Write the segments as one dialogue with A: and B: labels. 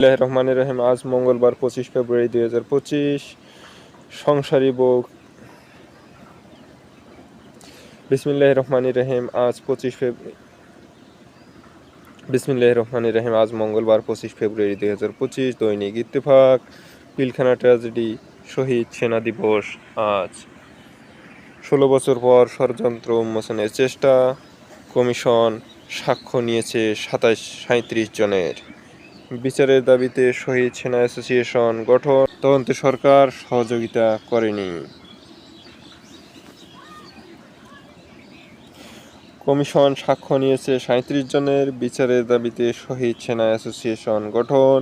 A: রহমানির রহিম। আজ মঙ্গলবার পঁচিশ ফেব্রুয়ারি দুই হাজার পঁচিশ। সংসারী বউ বিসমিল্লাহির রহমানির রহিম, আজ পঁচিশ ফেব্রুয়ারি বিসমিল্লাহির রহমানির রহিম, আজ মঙ্গলবার পঁচিশ ফেব্রুয়ারি দুই হাজার পঁচিশ। দৈনিক ইত্তেফাক, পিলখানা ট্র্যাজেডি, শহীদ সেনা দিবস, আজ। ষোলো বছর পর ষড়যন্ত্র উন্মোচনের চেষ্টা, কমিশন সাক্ষ্য নিয়েছে সাতাশ সাঁত্রিশ জনের। বিচারের দাবিতে শহীদ সেনা অ্যাসোসিয়েশন গঠন। তদন্তে সরকার সহযোগিতা করেনি। কমিশন সাক্ষ্য নিয়েছে সাঁত্রিশ জনের বিচারের দাবিতে শহীদ সেনা অ্যাসোসিয়েশন গঠন।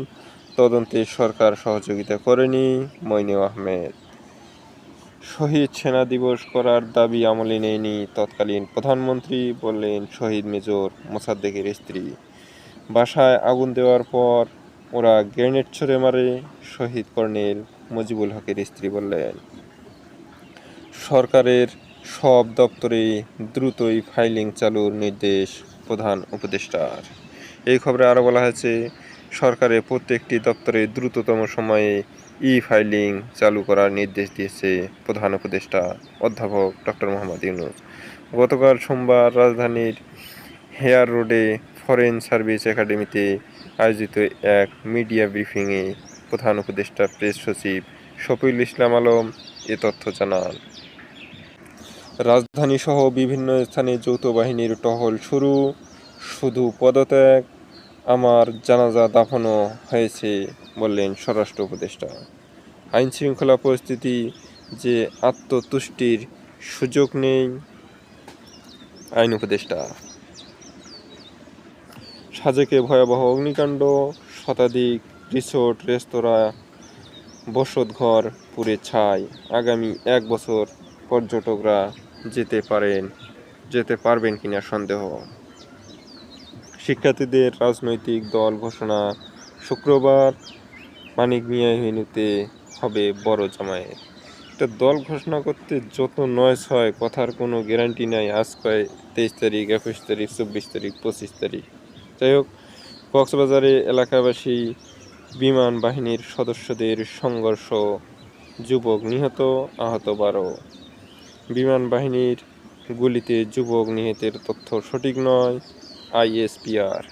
A: তদন্তে সরকার সহযোগিতা করেনি মইনু আহমেদ। শহীদ সেনা দিবস করার দাবি আমলে নেয়নি তৎকালীন প্রধানমন্ত্রী বললেন শহীদ মেজর মোসাদ্দেকের স্ত্রী। বাসায় আগুন দেওয়ার পর ওরা গ্রেনেড ছুড়ে মারে, শহীদ কর্নেল মুজিবুল হকের স্ত্রী বললেন। সরকারের সব দপ্তরে দ্রুতই ফাইলিং চালুর নির্দেশ প্রধান উপদেষ্টার। এই খবরে আরও বলা হয়েছে, সরকারের প্রত্যেকটি দপ্তরে দ্রুততম সময়ে ই ফাইলিং চালু করার নির্দেশ দিয়েছে প্রধান উপদেষ্টা অধ্যাপক ডক্টর মোহাম্মদ ইউনুস। গতকাল সোমবার রাজধানীর হেয়ার রোডে ফরেন সার্ভিস একাডেমিতে আয়োজিত এক মিডিয়া ব্রিফিংয়ে প্রধান উপদেষ্টা প্রেস সচিব শফিউল ইসলাম আলম এ তথ্য জানান। রাজধানীসহ বিভিন্ন স্থানে যৌথ বাহিনীর টহল শুরু, শুধু পদত্যাগ, আমার জানাজা দাফনও হয়েছে বললেন স্বরাষ্ট্র উপদেষ্টা। আইন শৃঙ্খলা পরিস্থিতি যে আত্মতুষ্টির সুযোগ নেই, আইন উপদেষ্টা। সাজেকে ভয়াবহ অগ্নিকাণ্ড, শতাধিক রিসোর্ট, রেস্তোরাঁ, বসতঘর পুড়ে ছাই। আগামী এক বছর পর্যটকরা যেতে পারেন, যেতে পারবেন কিনা সন্দেহ। শিক্ষার্থীদের রাজনৈতিক দল ঘোষণা, শুক্রবার মানিক মিয়া ভেন্যুতে হবে বড় জামায়াত। একটা দল ঘোষণা করতে যত নয়েস হয়, কথার কোনো গ্যারান্টি নাই। আজ কয় তেইশ তারিখ, একুশ তারিখ, চব্বিশ তারিখ, পঁচিশ তারিখ। যাই হোক, কক্সবাজারে এলাকাবাসী বিমান বাহিনীর সদস্যদের সংঘর্ষ, যুবক নিহত, আহত বারো। বিমান বাহিনীর গুলিতে যুবক নিহতের তথ্য সঠিক নয়, আইএসপিআর।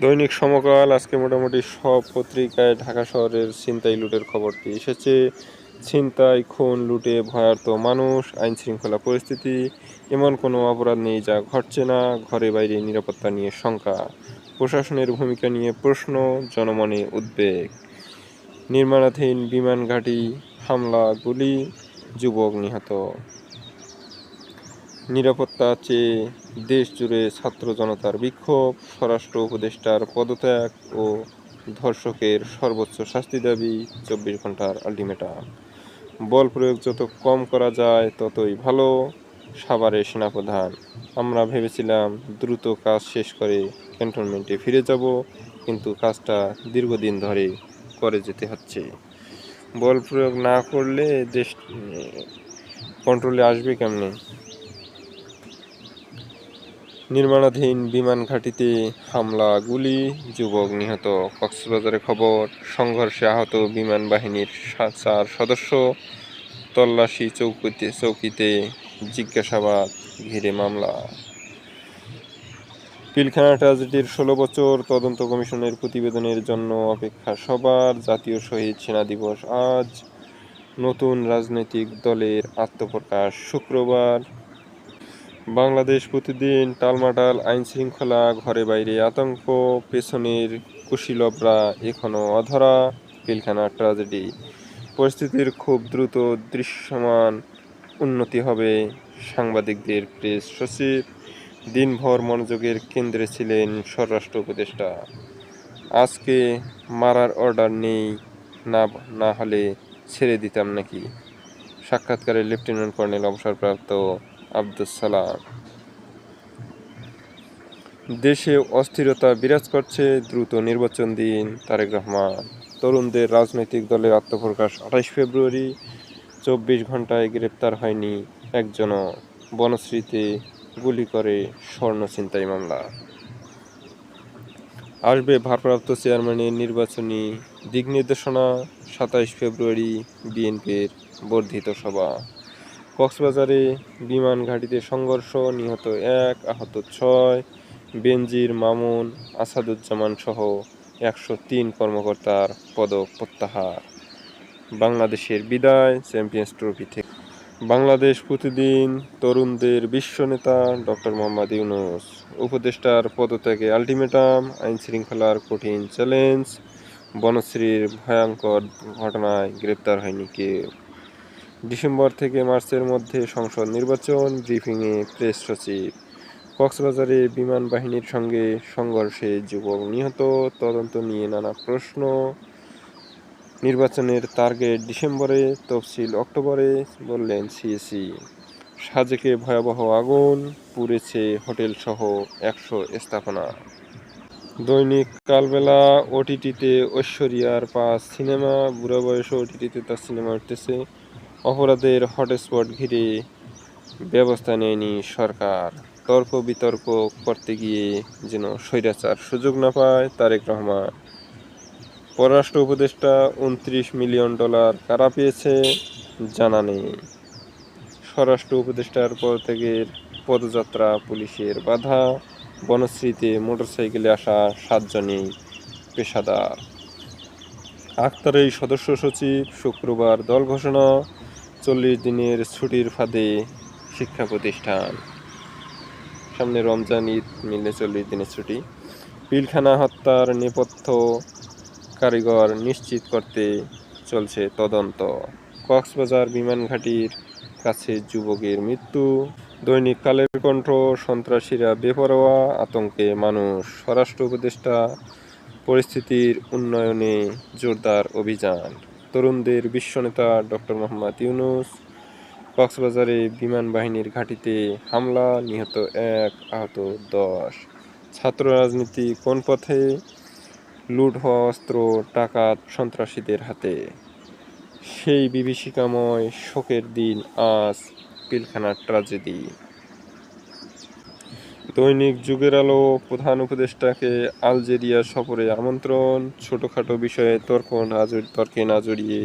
A: দৈনিক সমকাল, আজকে মোটামুটি সব পত্রিকায় ঢাকা শহরের ছিনতাই লুটের খবরটি এসেছে। ছিনতাই, খুন, লুটে ভয়ার্ত মানুষ আইন শৃঙ্খলা পরিস্থিতি, এমন কোনো অপরাধ নেই যা ঘটছে না, ঘরে বাইরে নিরাপত্তা নিয়ে শঙ্কা। প্রশাসনের ভূমিকা নিয়ে প্রশ্ন, জনমনে উদ্বেগ। নির্মাণাধীন বিমান ঘাঁটি, হামলা, গুলি, যুবক নিহত। নিরাপত্তা চেয়ে দেশ জুড়ে ছাত্র জনতার বিক্ষোভ, স্বরাষ্ট্র উপদেষ্টার পদত্যাগ ও ধর্ষকের সর্বোচ্চ শাস্তি দাবি চব্বিশ ঘণ্টার আলটিমেটাম। বল প্রয়োগ যত কম করা যায়, ততই ভালো। সাভারের সেনাপ্রধান, আমরা ভেবেছিলাম দ্রুত কাজ শেষ করে ক্যান্টনমেন্টে ফিরে যাব, কিন্তু কাজটা দীর্ঘদিন ধরে করে যেতে হচ্ছে। বল প্রয়োগ না করলে দেশ কন্ট্রোলে আসবে কেমনে? নির্মাণাধীন বিমান ঘাঁটিতে হামলা গুলি যুবক নিহত। কক্সবাজারে খবর, সংঘর্ষে আহত বিমান বাহিনীর চার সদস্য তল্লাশি চৌকিতে চৌকিতে জিজ্ঞাসাবাদ, ঘিরে মামলা। পিলখানা ট্র্যাজেডির ষোলো বছর তদন্ত কমিশনের প্রতিবেদনের জন্য অপেক্ষা সবার জাতীয় শহীদ সেনা দিবস। আজ নতুন রাজনৈতিক দলের আত্মপ্রকাশ শুক্রবার। বাংলাদেশ প্রতিদিন টালমাটাল আইন শৃঙ্খলা ঘরে বাইরে আতঙ্ক, পেছনের কুশীলবরা এখনও অধরা, পিলখানা ট্র্যাজেডি পরিস্থিতির খুব দ্রুত দৃশ্যমান উন্নতি হবে, সাংবাদিকদের প্রেস সচিব দিনভর মনোযোগের কেন্দ্রে ছিলেন স্বরাষ্ট্র উপদেষ্টা। আজকে মারার অর্ডার নেই, না না হলে ছেড়ে দিতাম নাকি? সাক্ষাৎকারে লেফটেন্যান্ট কর্নেল অবসরপ্রাপ্ত আব্দুস সালাম। দেশে অস্থিরতা বিরাজ করছে, দ্রুত নির্বাচন দিন তারেক রহমান। তরুণদের রাজনৈতিক দলের আত্মপ্রকাশ আঠাশ ফেব্রুয়ারি, চব্বিশ ঘন্টায় গ্রেপ্তার হয়নি একজনও। বনশ্রীতে গুলি করে স্বর্ণ ছিনতাই মামলা। আসবে ভারপ্রাপ্ত চেয়ারম্যানের নির্বাচনী দিক নির্দেশনা সাতাইশ ফেব্রুয়ারি বিএনপির বর্ধিত সভা। কক্সবাজারে বিমান ঘাঁটিতে সংঘর্ষ, নিহত এক, আহত ছয়, বেনজির, মামুন, আসাদুজ্জামান সহ একশো তিন কর্মকর্তার পদক প্রত্যাহার। বাংলাদেশের বিদায় চ্যাম্পিয়ন্স ট্রফি থেকে। বাংলাদেশ প্রতিদিন তরুণদের বিশ্ব নেতা ডক্টর মোহাম্মদ ইউনুস, উপদেষ্টার পদত্যাগে আলটিমেটাম আইন শৃঙ্খলার কঠিন চ্যালেঞ্জ, বনশ্রীর ভয়ঙ্কর ঘটনায় গ্রেপ্তার হয়নি কেউ। ডিসেম্বর থেকে মার্চের মধ্যে সংসদ নির্বাচন, ব্রিফিংয়ে প্রেস সচিব। কক্সবাজারে বিমান বাহিনীর সঙ্গে সংঘর্ষে যুবক নিহত, তদন্ত নিয়ে নানা প্রশ্ন। নির্বাচনের টার্গেট ডিসেম্বরে, তফসিল অক্টোবরে, বললেন সিএসি। সাজেকে ভয়াবহ আগুন, পুড়েছে হোটেলসহ একশো স্থাপনা। দৈনিক কালবেলা ওটিটিতে ঐশ্বরিয়ার পাঁচ সিনেমা বুড়ো বয়সে ওটিটিতে তার সিনেমা উঠতেছে। অপরাধের হটস্পট ঘিরে ব্যবস্থা নেয়নি সরকার। তর্ক বিতর্ক করতে গিয়ে যেন স্বৈরাচার সুযোগ না পায় তারেক রহমান। পররাষ্ট্র উপদেষ্টা উনত্রিশ মিলিয়ন ডলার কারা পেয়েছে জানা নেই। স্বরাষ্ট্র উপদেষ্টার পর থেকে পদযাত্রা পুলিশের বাধা, বনশ্রীতে মোটরসাইকেলে আসা সাতজনই পেশাদার। আক্তারের সদস্য সচিব শুক্রবার দল ঘোষণা চল্লিশ দিনের ছুটির ফাঁদে শিক্ষা প্রতিষ্ঠান। সামনে রমজান, ঈদ, মিলে চল্লিশ দিনের ছুটি। পিলখানা হত্যার নেপথ্য কারিগর নিশ্চিত করতে চলছে তদন্ত। কক্সবাজার বিমান ঘাঁটির কাছে যুবকের মৃত্যু। দৈনিক কালের কণ্ঠ, সন্ত্রাসীরা বেপরোয়া, আতঙ্কে মানুষ। স্বরাষ্ট্র উপদেষ্টা, পরিস্থিতির উন্নয়নে জোরদার অভিযান। তরুণদের বিশ্বনেতা ডক্টর মোহাম্মদ ইউনুস কক্সবাজারে বিমান বাহিনীর ঘাঁটিতে হামলা, নিহত এক আহত দশ। ছাত্র রাজনীতি কোন পথে? লুট হওয়া অস্ত্র টাকা সন্ত্রাসীদের হাতে। সেই বিভীষিকাময় শোকের দিন, আজ পিলখানার ট্রাজেডি। দৈনিক যুগের আলো প্রধান উপদেষ্টাকে আলজেরিয়া সফরে আমন্ত্রণ। ছোটখাটো বিষয়ে তর্ক না তর্কে না জড়িয়ে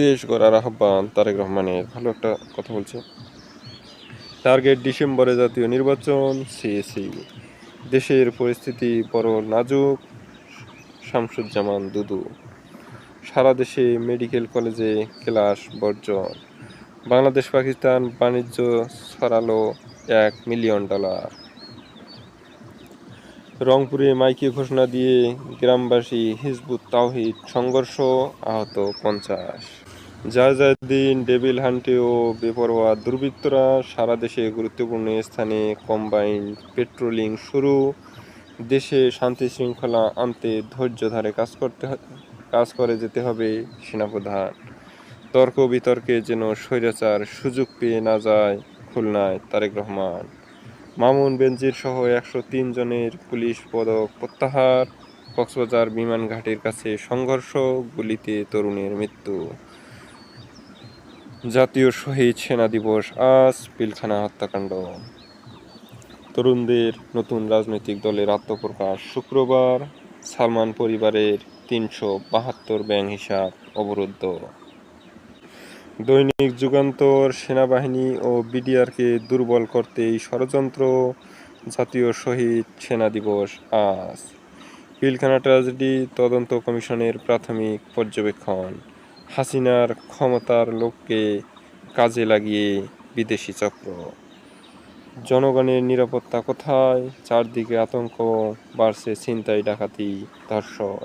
A: দেশ গড়ার আহ্বান তারেক রহমানের। ভালো একটা কথা বলছে। টার্গেট ডিসেম্বরে জাতীয় নির্বাচন সিএসি দেশের পরিস্থিতি বড় নাজুক। শামসুজ্জামান দুদু, সারা দেশে মেডিকেল কলেজে ক্লাস বর্জন। বাংলাদেশ পাকিস্তান বাণিজ্য ছড়ালো এক মিলিয়ন ডলার রংপুরে মাইকে ঘোষণা দিয়ে গ্রামবাসী হিজবুত তাওহিদ সংঘর্ষ আহত পঞ্চাশ। জায়জাদিন ডেভিল হান্টে ও বেপরোয়া দুর্বৃত্তরা সারা দেশে গুরুত্বপূর্ণ স্থানে কম্বাইন্ড পেট্রোলিং শুরু। দেশে শান্তি শৃঙ্খলা আনতে ধৈর্য ধারে কাজ করতে কাজ করে যেতে হবে সেনাপ্রধান। তর্ক বিতর্কে যেন স্বৈরাচার সুযোগ পেয়ে না যায় খুলনায় তারেক রহমান। মামুন, বেনজির সহ একশো তিন জনের পুলিশ পদক প্রত্যাহার। কক্সবাজার বিমান ঘাটের কাছে সংঘর্ষ, গুলিতে তরুণের মৃত্যু। জাতীয় শহীদ সেনা দিবস, আজ পিলখানা হত্যাকাণ্ড। তরুণদের নতুন রাজনৈতিক দলের আত্মপ্রকাশ শুক্রবার। সালমান পরিবারের তিনশো বাহাত্তর ব্যাংক হিসাব অবরুদ্ধ। দৈনিক যুগান্তর, সেনাবাহিনী ও বিডিআরকে দুর্বল করতেই ষড়যন্ত্র, জাতীয় শহীদ সেনা দিবস আজ। পিলখানা ট্র্যাজেডি তদন্ত কমিশনের প্রাথমিক পর্যবেক্ষণ, হাসিনার ক্ষমতার লোককে কাজে লাগিয়ে বিদেশি চক্র। জনগণের নিরাপত্তা কোথায়? চারদিকে আতঙ্ক বাড়ছে ছিনতাই, ডাকাতি, ধর্ষণ।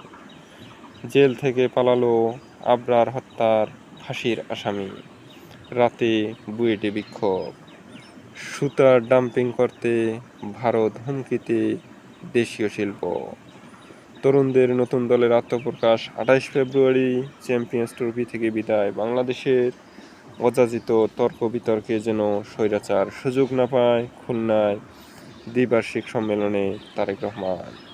A: জেল থেকে পালালো আবরার হত্যার ফাঁসির আসামি। রাতে বুয়েটে বিক্ষোভ। সুতার ডাম্পিং করতে ভারত হুমকিতে দেশীয় শিল্প। তরুণদের নতুন দলের আত্মপ্রকাশ আঠাইশ ফেব্রুয়ারি, চ্যাম্পিয়ন্স ট্রফি থেকে বিদায়। বাংলাদেশের অযাচিত তর্ক বিতর্কে যেন স্বৈরাচার সুযোগ না পায় খুলনায় দ্বিবার্ষিক সম্মেলনে তারেক রহমান।